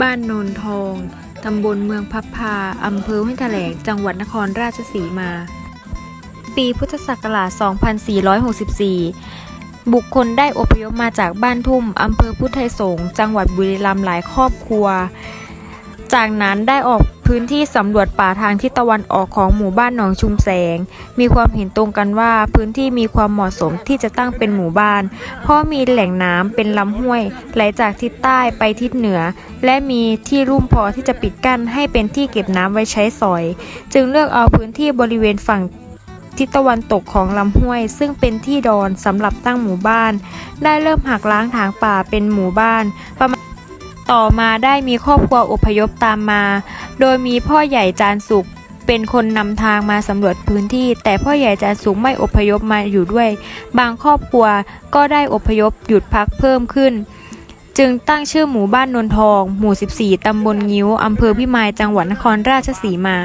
บ้านโนนทอง ตำบลเมืองพับพา อำเภอห้วยแถลง จังหวัดนครราชสีมา ปีพุทธศักราช 2464 บุคคลได้อพยพมาจากบ้านทุ่ม อำเภอพุทธไทยสงจังหวัดบุรีรัมย์หลายครอบครัว จากนั้นได้ออก พื้นที่สำรวจป่าทางทิศตะวันออกของหมู่บ้านหนองชุมแสง มีความเห็นตรงกันว่าพื้นที่มีความเหมาะสมที่จะตั้งเป็นหมู่บ้าน เพราะมีแหล่งน้ำเป็นลำห้วย ไหลจากทิศใต้ไปทิศเหนือ และมีที่รุ่มพอที่จะปิดกั้นให้เป็นที่เก็บน้ำไว้ใช้สอย จึงเลือกเอาพื้นที่บริเวณฝั่งทิศตะวันตกของลำห้วย ซึ่งเป็นที่ดอนสำหรับตั้งหมู่บ้าน ได้เริ่มหักล้างถางป่าเป็นหมู่บ้านประมาณต่อมาได้มีครอบครัวอพยพตามมา โดยมีพ่อใหญ่จานสุขเป็นคนนำทางมาสำรวจพื้นที่ แต่พ่อใหญ่จานสุขไม่อพยพมาอยู่ด้วย บางครอบครัวก็ได้อพยพหยุดพักเพิ่มขึ้น จึงตั้งชื่อหมู่บ้านนนทอง หมู่ 14 ตำบลงิ้ว อำเภอพิมาย จังหวัดนครราชสีมา